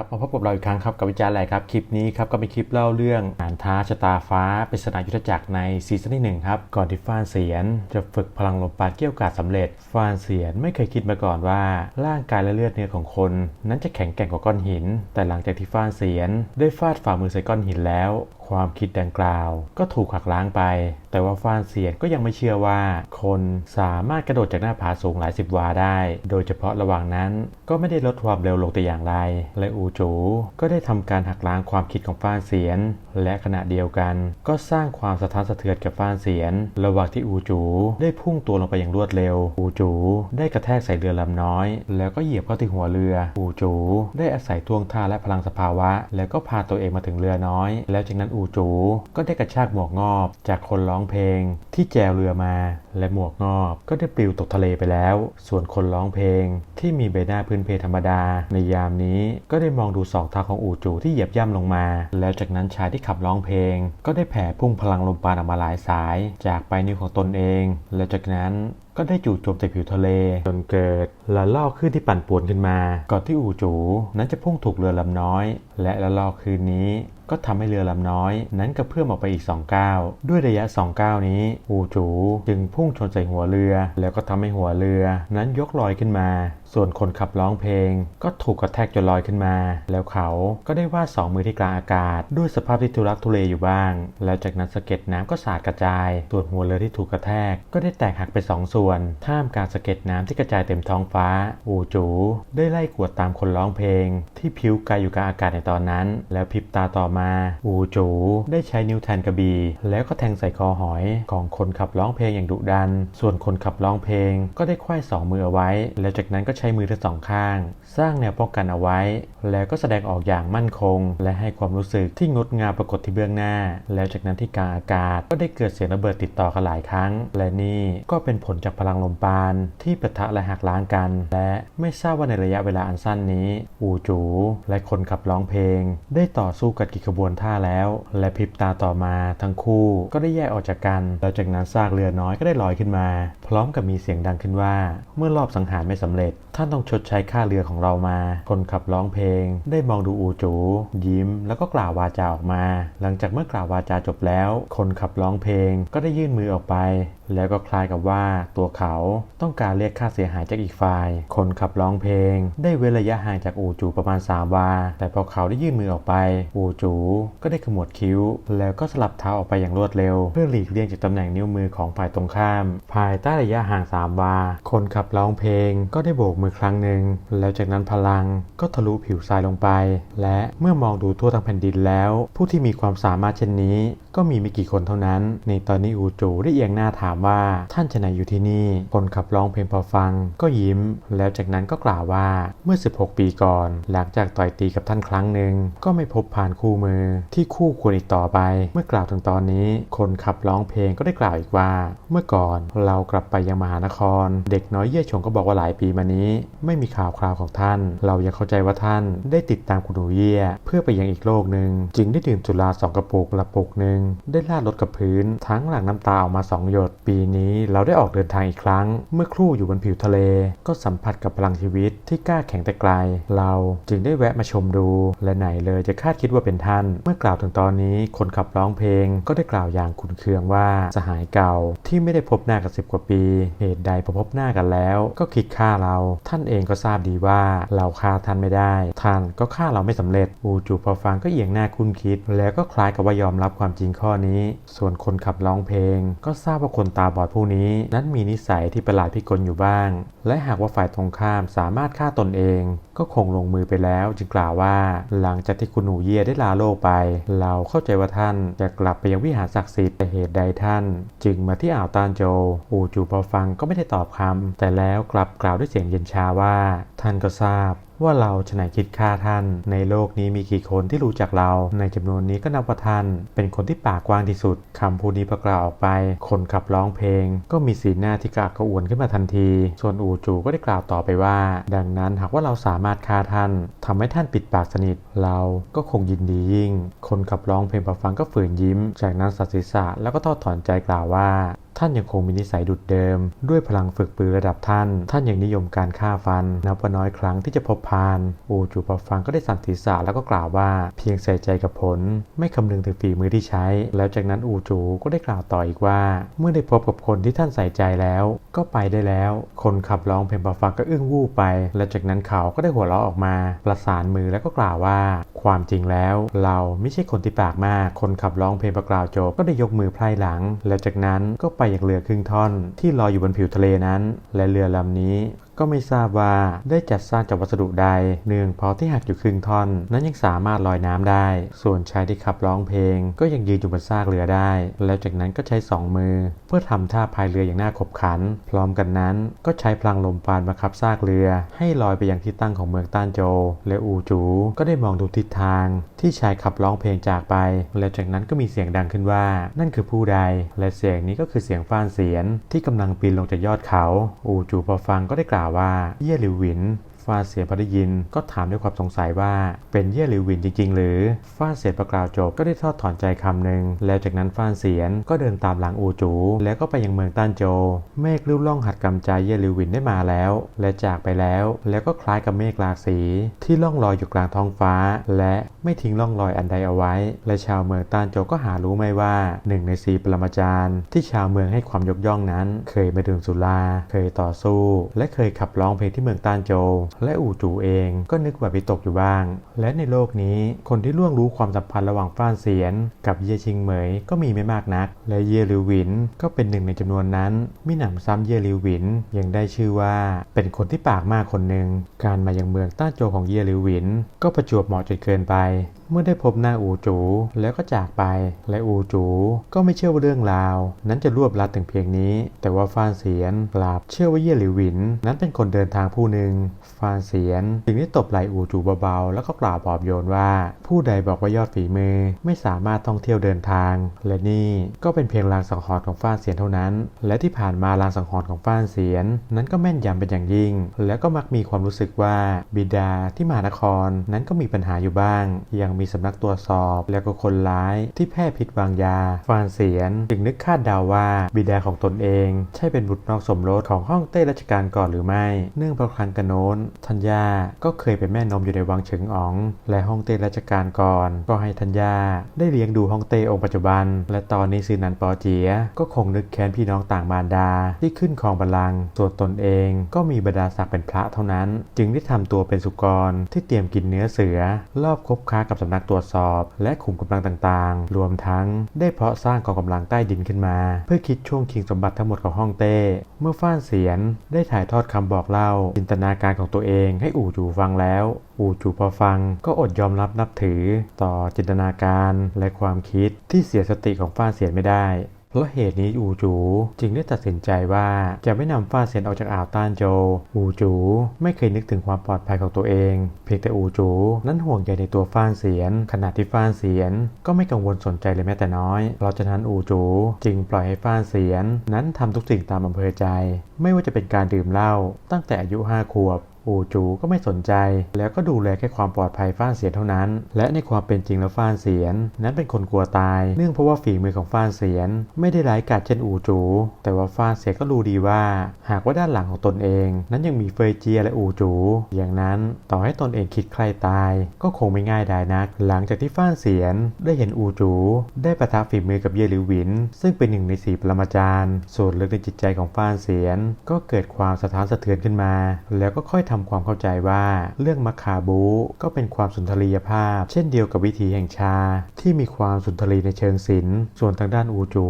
ครับมาพบกับเราอีกครั้งครับกับวิจารณ์แหละครับ คลิปนี้ครับก็เป็นคลิปเล่าเรื่องอ่านท้าชะตาฟ้าเป็นสนายุทธจักรในซีซั่นที่หนึ่งครับ ก่อนที่ฟานเสียน จะฝึกพลังลมปราณเกี่ยวกาดสำเร็จ ฟานเสียนไม่เคยคิดมาก่อนว่า ร่างกายและเลือดเนื้อของคน นั้นจะแข็งแกร่งกว่าก้อนหิน แต่หลังจากที่ฟานเสียน ได้ฟาดฝ่ามือใส่ก้อนหินแล้ว ความคิดดังกล่าว ก็ถูกหักล้างไป แต่ว่าฟานเสียนก็ยังไม่เชื่อว่า คนสามารถกระโดดจากหน้าผาสูงหลายสิบวาได้ โดยเฉพาะระหว่างนั้นก็ไม่ได้ลดความเร็วลงแต่อย่างไร และอูจูก็ได้ทำการหักล้างความคิดของฟานเสียน และขณะเดียวกัน ก็สร้างความสะท้านสะเทือนกับฟานเสียน ระหว่างที่อูจูได้พุ่งตัวลงไปอย่างรวดเร็ว อูจูได้กระแทกใส่เรือลำน้อย แล้วก็เหยียบเข้าที่หัวเรือ อูจูได้อาศัยท่วงท่าและพลังสภาวะ แล้วก็พาตัวเองมาถึงเรือน้อย แล้วจากนั้นอููจูก็ได้กระชากหมวกงอบจากคนร้องเพลงที่แจวเรือมาและหมวกงอบก็ได้ปลิวตกทะเลไปแล้ว ส่วนคนร้องเพลง ที่มีใบหน้าพื้นเพธรรมดา ในยามนี้ก็ได้มองดูสองเท้าของอูจูที่เหยียบย่ำลงมา แล้วจากนั้นชายที่ขับร้องเพลง ก็ได้แผ่พุ่งพลังลมปาณออกมาหลายสาย จากปลายนิ้วของตนเอง และจากนั้นก็ได้จู่โจมใส่ผิวทะเล จนเกิดละลอกคลื่นที่ปั่นป่วนขึ้นมา ก่อนที่อูจูนั้นจะพุ่งถูกเรือลำน้อย และละลอกคืนนี้ก็ทำให้เรือลำน้อย นั้นกระเพื่อมออกไปอีก2ก้าวด้วยระยะ2ก้าวนี้ อูจูจึงพุ่งพุ่งชนใส่หัวเรือ แล้วก็ทำให้หัวเรือ นั้นยกลอยขึ้นมา ส่วนคนขับร้องเพลง ก็ถูกกระแทกจนลอยขึ้นมา แล้วเขาก็ได้วาดสองมือที่กลางอากาศ ด้วยสภาพที่ทุรักทุเลอยู่บ้าง แล้วจากนั้นสะเก็ดน้ำก็สาดกระจาย ส่วนหัวเรือที่ถูกกระแทก ก็ได้แตกหักเป็นสองส่วน ท่ามกลางสะเก็ดน้ำที่กระจายเต็มท้องฟ้า อูจูได้ไล่กวดตามคนร้องเพลง ที่พิ้วไกลอยู่กลางอากาศในตอนนั้น แล้วพริบตาต่อมา อูจูได้ใช้นิ้วแทนกระบี่แล้วก็แทงใส่คอหอยของคนขับร้องเพลงอย่างดุดัน ส่วนคนขับร้องเพลง ก็ได้ควายสองมือเอาไว้ แล้วจากนั้นก็ใช้มือทั้งสองข้าง สร้างแนวป้องกันเอาไว้ แล้วก็แสดงออกอย่างมั่นคง และให้ความรู้สึกที่งดงามปรากฏที่เบื้องหน้า แล้วจากนั้นที่กลางอากาศก็ได้เกิดเสียงระเบิดติดต่อกันหลายครั้ง และนี่ก็เป็นผลจากพลังลมปาณที่ปะทะและหักล้างกัน และไม่ทราบว่าในระยะเวลาอันสั้นนี้ อูจู และคนขับร้องเพลง ได้ต่อสู้กันกี่ขบวนท่าแล้ว และพริบตาต่อมาทั้งคู่ก็ได้แยกออกจากกันแล้วจากนั้นซากเรือน้อยก็ได้ลอยขึ้นมา พร้อมกับมีเสียงดังขึ้นว่า เมื่อรอบสังหารไม่สำเร็จท่านต้องชดใช้ค่าเรือของเรามา คนขับร้องเพลง ได้มองดูอูจู ยิ้ม แล้วก็กล่าววาจาออกมา หลังจากเมื่อกล่าววาจาจบแล้ว คนขับร้องเพลงก็ได้ยื่นมือออกไป แล้วก็คล้ายกับว่าตัวเขาต้องการเรียกค่าเสียหายจากอีกฝ่าย คนขับร้องเพลง ได้เว้นระยะห่างจากอูจูประมาณ 3 วา แต่พอเขาได้ยื่นมือออกไป อูจูก็ได้ขมวดคิ้ว แล้วก็สลับเท้าออกไปอย่างรวดเร็ว เพื่อหลีกเลี่ยงจากตำแหน่งนิ้วมือของฝ่ายตรงข้าม ภายใต้ระยะห่าง 3 วา คนขับร้องเพลงก็ได้โบกมือครั้งหนึ่งแล้วจากนั้นพลังก็ทะลุผิวทรายลงไป และเมื่อมองดูทั่วทั้งแผ่นดินแล้ว ผู้ที่มีความสามารถเช่นนี้ก็มีไม่กี่คนเท่านั้น ในตอนนี้อูจูได้เอียงหน้าถามว่าท่านจะไหนอยู่ที่นี่ คนขับร้องเพลงพอฟัง ก็ยิ้ม แล้วจากนั้นก็กล่าวว่าเมื่อ 16 ปีก่อน หลังจากต่อยตีกับท่านครั้งหนึ่งก็ไม่พบผ่านคู่มือที่คู่ควรอีกต่อไป เมื่อกล่าวถึงตอนนี้ คนขับร้องเพลงก็ได้กล่าวอีกว่า เมื่อก่อนเรากลับไปยังมหานคร เด็กน้อยเย่ยชงก็บอกว่าหลายปีมานี้ ไม่มีข่าวคราวของท่าน เรายังเข้าใจว่าท่านได้ติดตามคุณหนูเย่เพื่อไปยังอีกโลกหนึ่งจึงได้ดื่มสุราสองกระปุกละปุกหนึ่งได้ลาดรถกับพื้น ทั้งหลังน้ำตาออกมาสองหยด ปีนี้เราได้ออกเดินทางอีกครั้ง เมื่อครู่อยู่บนผิวทะเล ก็สัมผัสกับพลังชีวิตที่กล้าแข็งแต่ไกล เราจึงได้แวะมาชมดู และไหนเลยจะคาดคิดว่าเป็นท่าน เมื่อกล่าวถึงตอนนี้คนขับร้องเพลง ก็ได้กล่าวอย่างขุนเคืองว่าสหายเก่าที่ไม่ได้พบหน้ากันสิบกว่าปีเหตุใดพอพบหน้ากันแล้ว ก็คิดฆ่าเรา ท่านเองก็ทราบดีว่าเราฆ่าท่านไม่ได้ ท่านก็ฆ่าเราไม่สำเร็จอูจูพอฟังก็เอียงหน้าคุ้นคิด แล้วก็คล้ายกับว่ายอมรับความจริงข้อนี้ ส่วนคนขับร้องเพลง ก็ทราบว่าคนตาบอดผู้นี้ นั้นมีนิสัยที่ประหลาดพิกลอยู่บ้าง และหากว่าฝ่ายตรงข้ามสามารถฆ่าตนเอง ก็คงลงมือไปแล้ว จึงกล่าวว่า หลังจากที่คุณหนูเยียได้ลาโลกไป เราเข้าใจว่าท่านจะกลับไปยังวิหารศักดิ์สิทธิ์แต่เหตุใดท่าน จึงมาที่อ่าวตานโจ อูจูพอฟังก็ไม่ได้ตอบคำแต่แล้วกลับกล่าวด้วยเสียงเย็นชาว่า ท่านก็ทราบ ว่าเราจะคิดฆ่าท่าน ในโลกนี้มีกี่คนที่รู้จักเรา ในจำนวนนี้ก็นับว่าท่าน เป็นคนที่ปากกว้างที่สุดคำพูดนี้ประกาวออกไป คนขับร้องเพลง ก็มีสีหน้าที่กระอักกระอ่วนขึ้นมาทันที ส่วนอูจูก็ได้กล่าวต่อไปว่า ดังนั้นหากว่าเราสามารถฆ่าท่านทำให้ท่านปิดปากสนิท เราก็คงยินดียิ่ง คนขับร้องเพลงพอฟังก็ฝืนยิ้ม จากนั้นสัตว์ศีรษะแล้วก็ทอดถอนใจกล่าวว่า ท่านยังคงมีนิสัยดุดเดิม ด้วยพลังฝึกปืนระดับท่าน ท่านยังนิยมการฆ่าฟัน นับว่าน้อยครั้งที่จะพบพาน อูจูพอฟังก็ได้สั่นศีรษะแล้วก็กล่าวว่า เพียงใส่ใจกับผล ไม่คำนึงถึงฝีมือที่ใช้ แล้วจากนั้นอูจูก็ได้กล่าวต่ออีกว่า เมื่อได้พบกับคนที่ท่านใส่ใจแล้ว ก็ไปได้แล้ว คนขับร้องเพลงพอฟังก็อึ้งวูบไป และจากนั้นเขาก็ได้หัวเราะออกมา ประสานมือแล้วก็กล่าวว่า ความจริงแล้ว เราไม่ใช่คนที่ปากมาก คนขับร้องเพลงประกล่าวจบก็ได้ยกมือไพร่หลัง และจากนั้นก็ไปอย่างเรือครึ่งท่อน ที่ลอยอยู่บนผิวทะเลนั้น และเรือลำนี้ ก็ไม่ทราบว่าได้จัดสร้างจากวัสดุใดเนื่งพราะที่หักอยู่ครึ่งท่อน นั้นยังสามารถลอยน้ำได้ ส่วนชายที่ขับร้องเพลง ก็ยังยืนอยู่บนซากเรือได้ แล้วจากนั้นก็ใช้สองมือ เพื่อทำท่าพายเรืออย่างน่าขบขัน พร้อมกันนั้นก็ใช้พลังลมปานบังคับซากเรือ ให้ลอยไปยังที่ตั้งของเมืองต้านโจ และอูจูก็ได้มองดูทิศทาง ที่ชายขับร้องเพลงจากไป แล้วจากนั้นก็มีเสียงดังขึ้นว่า นั่นคือผู้ใด และเสียงนี้ก็คือเสียงฟ้านเสียนที่กำลังปีนลงจากยอดเขา อูจูพอฟังก็ได้กล่าวว่าเย่หรือหวินฟาเสียพอได้ยิน ก็ถามด้วยความสงสัยว่าเป็นเย่หลิวหวินจริง ๆ หรือฟาเสียประกล่าวจบก็ได้ทอดถอนใจคำหนึ่งแล้วจากนั้นฟ้าเสียนก็เดินตามหลังอูจู แล้วก็ไปยังเมืองต้านโจ เมฆริ้วล่องหัดกำใจเย่หลิวหวินได้มาแล้ว และจากไปแล้ว แล้วก็คล้ายกับเมฆหลากสีที่ล่องลอยอยู่กลางท้องฟ้า และไม่ทิ้งร่องรอยอันใดเอาไว้ และชาวเมืองต้านโจก็หารู้ไม่ว่าหนึ่งในสีปรมาจารย์ ที่ชาวเมืองให้ความยกย่องนั้น เคยมาดื่มสุรา เคยต่อสู้ และเคยขับร้องเพลงที่เมืองต้านโจและอู่จูเองก็นึกว่าวิตกอยู่บ้าง และในโลกนี้คนที่ล่วงรู้ความสัมพันธ์ระหว่างฟ้านเสียน กับเย่ชิงเหมยก็มีไม่มากนัก และเย่ลิวหวินก็เป็นหนึ่งในจำนวนนั้นมิหนำซ้ำเย่ลิวหวินยังได้ชื่อว่าเป็นคนที่ปากมากคนหนึ่งการมายังเมืองต้าโจของเย่ลิวหวิน ก็ประจวบเหมาะจนเกินไป เมื่อได้พบหน้าอูจูแล้วก็จากไป และอูจูก็ไม่เชื่อว่าเรื่องราว นั้นจะรวบลัดถึงเพียงนี้ แต่ว่าฟานเสียนกลับเชื่อว่าเย่หลิวหวิน นั้นเป็นคนเดินทางผู้หนึ่งฟานเสียนจึงได้ตบไหล่อูจูเบาๆ แล้วก็กล่าวปลอบโยนว่า ผู้ใดบอกว่ายอดฝีมือไม่สามารถท่องเที่ยวเดินทาง และนี่ก็เป็นเพียงลางสังหรณ์ของฟานเสียนเท่านั้น และที่ผ่านมาลางสังหรณ์ของฟานเสียน นั้นก็แม่นยำเป็นอย่างยิ่ง แล้วก็มักมีความรู้สึกว่าบิดาที่มหานครนั้นก็มีปัญหาอยู่บ้าง ยังมีสำนักตรวจสอบแล้วก็คนร้ายที่แพร่พิษวางยา ฟานเสียนจึงนึกคาดเดาว่าบิดาของตนเอง ใช่เป็นบุตรนอกสมรสของห้องเต้รัชกาลก่อนหรือไม่ เนื่องเพราะครั้งกันโน้นทัญญาก็เคยเป็นแม่นมอยู่ในวังเฉิงอ๋อง และห้องเต้รัชกาลก่อน ก็ให้ทัญญาได้เลี้ยงดูห้องเต้องค์ปัจจุบัน และตอนนี้ซือนันปอเจียก็คงนึกแค้นพี่น้องต่างมารดาที่ขึ้นครองบัลลังก์ส่วนตนเองก็มีบรรดาศักดิ์เป็นพระเท่านั้น จึงได้ทำตัวเป็นสุกรที่เตรียมกินเนื้อเสือ รอบคบค้ากับสำนักตรวจสอบ และขุมกำลังต่างๆ รวมทั้งได้เพาะสร้างกองกำลังใต้ดินขึ้นมา เพื่อคิดช่วงชิงสมบัติทั้งหมดของห้องเต้ เมื่อฟ้านเสียนได้ถ่ายทอดคำบอกเล่าจินตนาการของตัวเองให้อู่จูฟังแล้ว อู่จูพอฟังก็อดยอมรับนับถือต่อจินตนาการและความคิดที่เสียสติของฟ้าเสียนไม่ได้เพราะเหตุนี้อูจูจึงได้ตัดสินใจว่าจะไม่นำฟ้าเซียนออกจากอ่าวต้านโจ อูจูไม่เคยนึกถึงความปลอดภัยของตัวเอง เพียงแต่อูจูนั้นห่วงใยในตัวฟ้าเสียน ขณะที่ฟ้าเสียนก็ไม่กังวลสนใจเลยแม้แต่น้อยเพราะฉะนั้นอูจูจึงปล่อยให้ฟ้าเสียน นั้นทำทุกสิ่งตามอำเภอใจ ไม่ว่าจะเป็นการดื่มเหล้าตั้งแต่อายุห้าขวบ อูจูก็ไม่สนใจ แล้วก็ดูแลแค่ความปลอดภัยฟ้านเสียนเท่านั้น และในความเป็นจริงแล้วฟ้านเสียน นั้นเป็นคนกลัวตาย เนื่องเพราะว่าฝีมือของฟ้านเสียน ไม่ได้ร้ายกาจเช่นอูจู แต่ว่าฟ้านเสียนก็รู้ดีว่า หากว่าด้านหลังของตนเอง นั้นยังมีเฟยเจียและอูจู อย่างนั้นต่อให้ตนเองคิดใครตาย ก็คงไม่ง่ายดายนัก หลังจากที่ฟ้านเสียนได้เห็นอูจู ได้ประทับฝีมือกับเยหลิวหวิน ซึ่งเป็นหนึ่งในสี่ปรมาจารย์ส่วนลึกในจิตใจของฟ้านเสียน ก็เกิดความสะท้านสะเทือนขึ้นมา แล้วก็ค่อยทำความเข้าใจว่าเรื่องมัคาบูก็เป็นความสุนทรียภาพ เช่นเดียวกับวิถีแห่งชา ที่มีความสุนทรีในเชิงศิลป์ส่วนทางด้านอูจู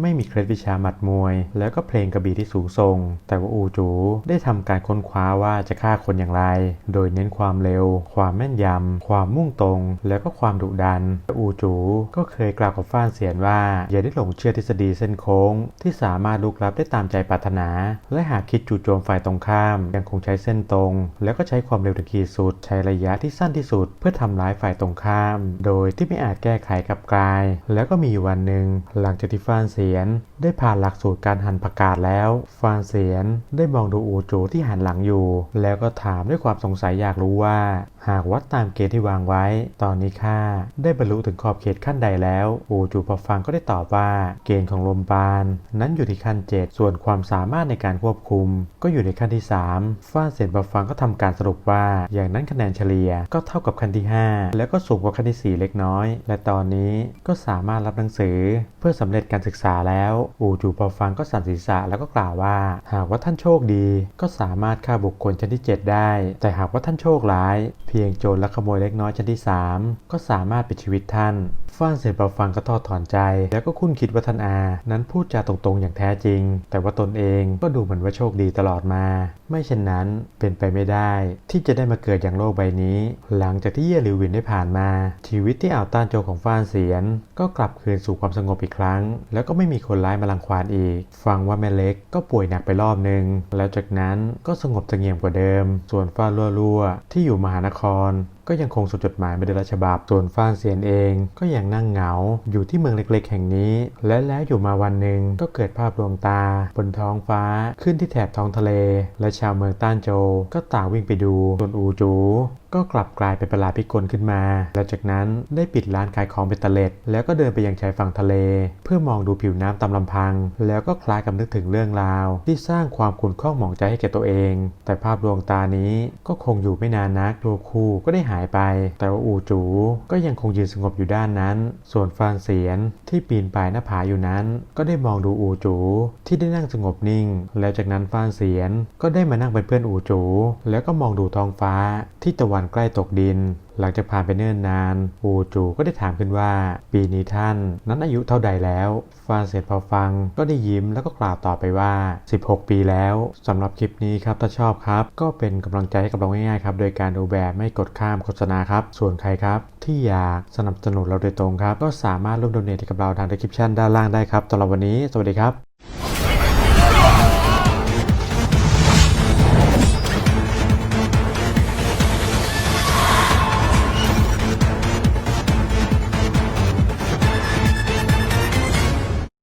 ไม่มีเคล็ดวิชาหมัดมวย แล้วก็เพลงกระบี่ที่สูงส่ง แต่ว่าอูจูได้ทำการค้นคว้าว่าจะฆ่าคนอย่างไร โดยเน้นความเร็ว ความแม่นยำความมุ่งตรง แล้วก็ความดุดันอูจูก็เคยกล่าวกับฟ้านเสียนว่า อย่าได้หลงเชื่อทฤษฎีเส้นโค้ง ที่สามารถลุกลับได้ตามใจปรารถนา และหากคิดจู่โจมฝ่ายตรงข้ามยังคงใช้เส้นตรง แล้วก็ใช้ความเร็วถึงขีดสุด ใช้ระยะที่สั้นที่สุด เพื่อทำร้ายฝ่ายตรงข้าม โดยที่ไม่อาจแก้ไขกลับกลาย แล้วก็มีวันหนึ่ง หลังจากที่ฟานเสียน ได้ผ่านหลักสูตรการหั่นผักกาดแล้ว ฟานเสียนได้มองดูอูจูที่หันหลังอยู่ แล้วก็ถามด้วยความสงสัยอยากรู้ว่า หากวัดตามเกณฑ์ที่วางไว้ ตอนนี้ข้าได้บรรลุถึงขอบเขตขั้นใดแล้วอูจูพอฟังก็ได้ตอบว่าเกณฑ์ของลมปาน นั้นอยู่ที่ขั้น 7 ส่วนความสามารถในการควบคุม ก็อยู่ในขั้นที่ 3 ฟ้าเสียนพอฟังก็ทำการสรุปว่า อย่างนั้นคะแนนเฉลี่ยก็เท่ากับขั้นที่ 5 แล้วก็สูงกว่าขั้นที่ 4 เล็กน้อย และตอนนี้ก็สามารถรับหนังสือ เพื่อสำเร็จการศึกษาแล้วอูจูพอฟังก็สั่นศีรษะแล้วก็กล่าวว่า หากว่าท่านโชคดี ก็สามารถฆ่าบุคคลชั้นที่ 7 ได้ แต่หากว่าท่านโชคร้ายเพียงโจรและขโมยเล็กน้อยชั้นที่ 3 ก็สามารถปิดชีวิตท่านฟ้านเสร็จพอฟังก็ทอดถอนใจ แล้วก็คุ้นคิดว่าท่านอา นั้นพูดจาตรงๆ อย่างแท้จริง แต่ว่าตนเองก็ดูเหมือนว่าโชคดีตลอดมา ไม่เช่นนั้นเป็นไปไม่ได้ ที่จะได้มาเกิดอย่างโลกใบนี้ หลังจากที่เย่หลิววินได้ผ่านมา ชีวิตที่อ่าวต้านโจของฟ้านเสียน ก็กลับคืนสู่ความสงบอีกครั้ง แล้วก็ไม่มีคนร้ายมาลังควานอีก ฟังว่าแม่เล็กก็ป่วยหนักไปรอบหนึ่งแล้วจากนั้นก็สงบเสงี่ยมกว่าเดิม ส่วนฟ้ารั่วๆที่อยู่มหานครร ก็ยังคงส่งจดหมายม่ได้ละฉบับส่วนฟ้านเซียนเองก็ยังนั่งเหงาอยู่ที่เมืองเล็กๆ แห่งนี้ และแล้วอยู่มาวันหนึ่งก็เกิดภาพดวงตา บนท้องฟ้าขึ้นที่แถบท้องทะเล และชาวเมืองต้านโจก็ต่างวิ่งไปดูส่วนอูจูก็กลับกลายเป็นประหลาดพิกลขึ้นมา แล้วจากนั้นได้ปิดร้านขายของเป็นตะเล็ด แล้วก็เดินไปยังชายฝั่งทะเล เพื่อมองดูผิวน้ำตามลำพัง แล้วก็คล้ายกับนึกถึงเรื่องราว ที่สร้างความขุ่นข้องหมองใจให้แก่ตัวเอง แต่ภาพดวงตานี้ก็คงอยู่ไม่นานนักตัวคู่ก็ได้หายไป แต่ว่าอูจูก็ยังคงยืนสงบอยู่ด้านนั้น ส่วนฟานเสียนที่ปีนป่ายหน้าผาอยู่นั้น ก็ได้มองดูอูจูที่ได้นั่งสงบนิ่ง แล้วจากนั้นฟานเสียนก็ได้มานั่งเป็นเพื่อนอูจูแล้วก็มองดูท้องฟ้าที่ตะวันใกล้ตกดิน หลังจากผ่านไปเนิ่นนานอูจูก็ได้ถามขึ้นว่า ปีนี้ท่านนั้นอายุเท่าใดแล้วฟานเสร็จพอฟังก็ได้ยิ้มแล้วก็กล่าวต่อไปว่า 16 ปีแล้วสำหรับคลิปนี้ครับถ้าชอบครับ ก็เป็นกำลังใจให้กับเราง่ายๆครับโดยการดูแบบไม่กดข้ามโฆษณาครับ ส่วนใครครับ ที่อยากสนับสนุนเราโดยตรงครับ ก็สามารถร่วมโดเนทกับเราทางดีคริปชันด้านล่างได้ครับสำหรับวันนี้ สวัสดีครับ